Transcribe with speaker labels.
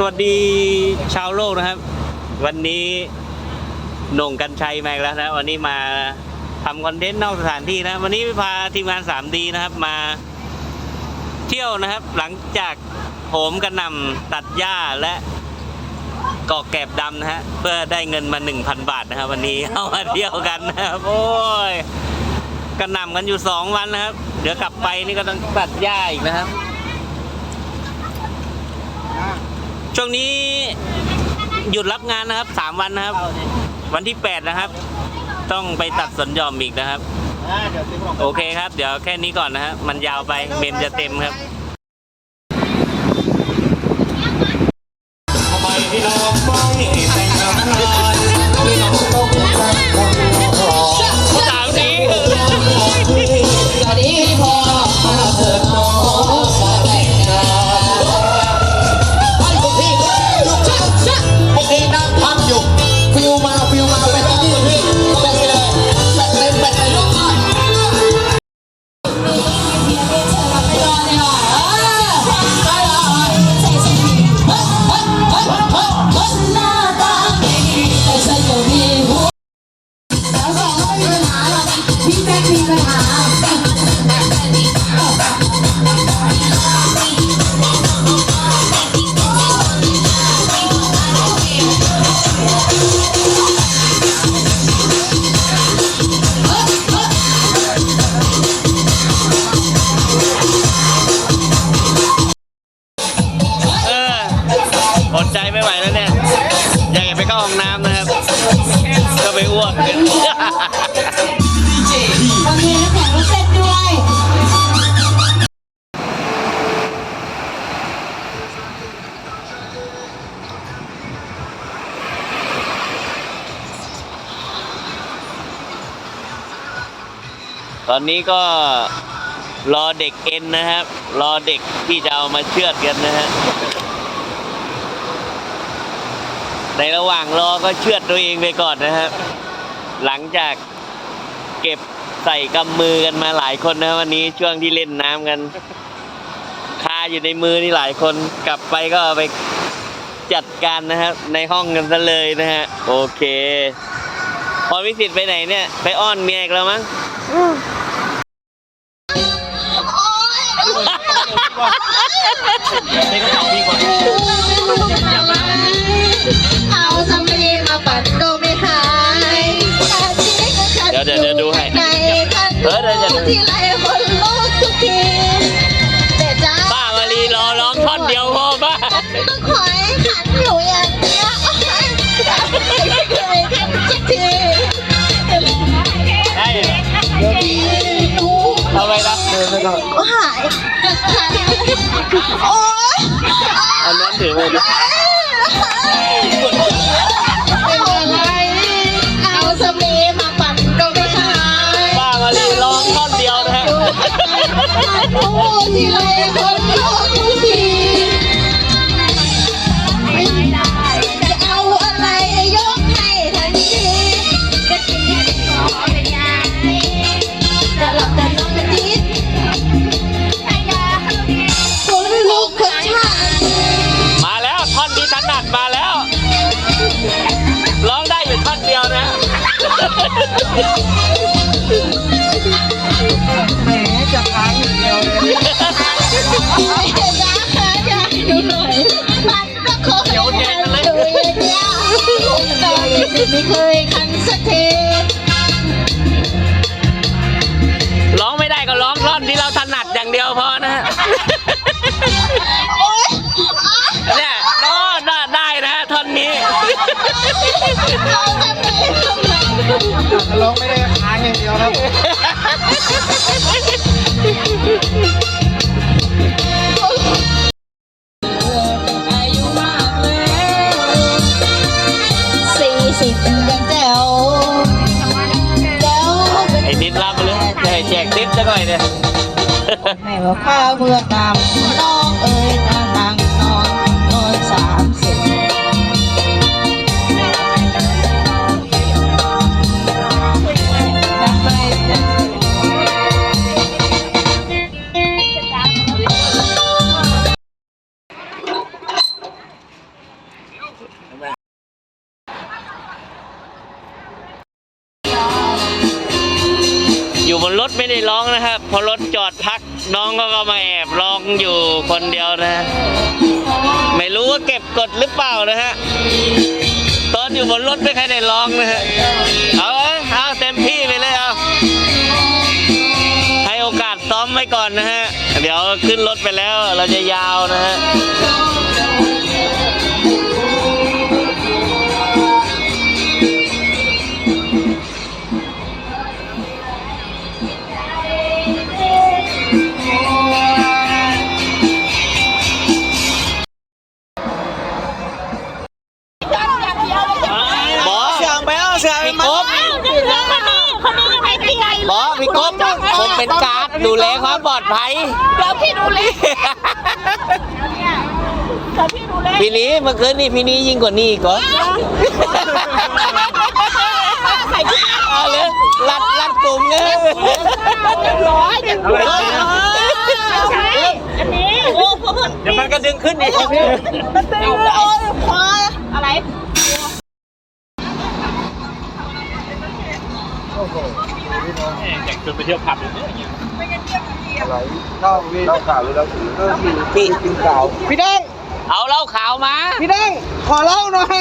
Speaker 1: สวัสดีชาวโลกนะครับ วันนี้หน่งกันชัยมาแล้วนะวันนี้มาทำคอนเทนต์นอกสถานที่นะ วันนี้พาทีมงาน 3D นะครับมา เที่ยวนะครับ หลังจากโหมกระนำตัดหญ้าและกอกแกบดำนะฮะเพื่อได้เงินมา 1,000 บาทนะครับ วันนี้เอามาเที่ยวกันนะครับโอ้ยกระนำกันอยู่ 2 วันนะครับ เดี๋ยวกลับไปนี่ก็ต้องตัดหญ้าอีกนะครับ ช่วงนี้หยุดรับงานนะครับสามวันนะครับ วันที่แปดนะครับ ต้องไปตัดสนยอมอีกนะครับ โอเคครับ เดี๋ยวแค่นี้ก่อนนะฮะมันยาวไปเมมจะเต็มครับทำไมพี่น้องไม่
Speaker 2: ห้
Speaker 1: องน้ำนะครับ ก็ไปอ้วกกัน
Speaker 2: โอเคน้ำแข็งต้องเต้นด้วย
Speaker 1: ตอนนี้ก็รอเด็กเอ็นนะครับ รอเด็กที่จะเอามาเชือดกันนะฮะ ในระหว่างรอก็เชือดตัวเองไปก่อนนะครับหลังจากเก็บใส่กำมือกันมาหลายคนนะวันนี้ช่วงที่เล่นน้ำกันคาอยู่ในมือนี่หลายคนกลับไปก็เอาไปจัดการนะครับ ในห้องกันซะเลยนะฮะ โอเคพอวิสิตไปไหนเนี่ย ไปอ้อนเมียอีกแล้วมั้ง
Speaker 2: เอาสำลีมาปัดก็ไม่หาย
Speaker 1: เดี๋ยวเดี๋ยวเดี๋ยวดูให้
Speaker 2: ในกัน
Speaker 1: เออเดี๋ยวจะดู
Speaker 2: ที่ไรคนลุกทุกทีแต่จ้า
Speaker 1: ป้ามารีรอร้องท่อนเดียวพอป้า
Speaker 2: ต้องคอยขันอยู่อย่างเนี้ยไม่เคยทำสักที
Speaker 1: ได้เหรอ
Speaker 2: หนู
Speaker 1: ทำไมล่ะ
Speaker 2: ก็หายโอ๊ย
Speaker 1: อันนั้นถือไปดิ
Speaker 2: เโอ้ที่ไรคนโลกทุกทีจะเอาอะไรยกให้ทันทีจะหลับแต่นอนกันจิตคนลุกคนชาติ
Speaker 1: มาแล้วท่อนที่ถนัดมาแล้ว ร้องได้อยู่ท่อนเดียวนะ พอนะฮะ
Speaker 2: โอ๊ย
Speaker 1: เนี่ยร้องได้ได้นะฮะท่อนนี้
Speaker 2: เอาจะไปทำไม
Speaker 3: ร้องไม่ได้ค้างอย่างเดียวครับ
Speaker 2: อายุมากแล้วสี่สิบยังแจ๋วแจ๋ว
Speaker 1: ไอ้นิดรับมาเลยจะให้แจกติ๊บจะหน่อยเนี่ย
Speaker 2: แม่บอกข้าเพื่อตามน้องเอ๋ยทางทางนอนนอนสามสิบ
Speaker 1: ไม่ได้ร้องนะครับ พอรถจอดพักน้องก็ก็มาแอบร้องอยู่คนเดียวนะ ไม่รู้ว่าเก็บกดหรือเปล่านะฮะตอนอยู่บนรถไม่ใครได้ร้องนะฮะเอาอ้ยเอาเต็มที่ไปเลยเอาให้โอกาสซ้อมไว้ก่อนนะฮะ เดี๋ยวขึ้นรถไปแล้วเราจะยาวนะฮะ
Speaker 3: ก
Speaker 1: บผมเป็นการ์ดดูแลความปลอดภัย
Speaker 4: เดี๋ยวพี่ดูแลเดี๋ยวพี่ดูแล
Speaker 1: พี่นี้เมื่อคืนนี่พี่นี้ยิ่งกว่านี้อีก่อน
Speaker 4: ใส่ชุด
Speaker 1: เอาเลยรัดรัดกลุ่มเลย
Speaker 4: ร้อยเดี๋ยวร้อยใช่อันนี้โอ้โห
Speaker 1: เดี๋ยวมันก็ดึงขึ้นอีก
Speaker 4: มันเป็นโอ้
Speaker 3: เข้าพี่เราข่าวหรือเราถือก็คือพี่กินข่าวพี่ดัง
Speaker 1: เอาเหล้าขาวมา
Speaker 3: พี่ดังขอเล่าหน่อย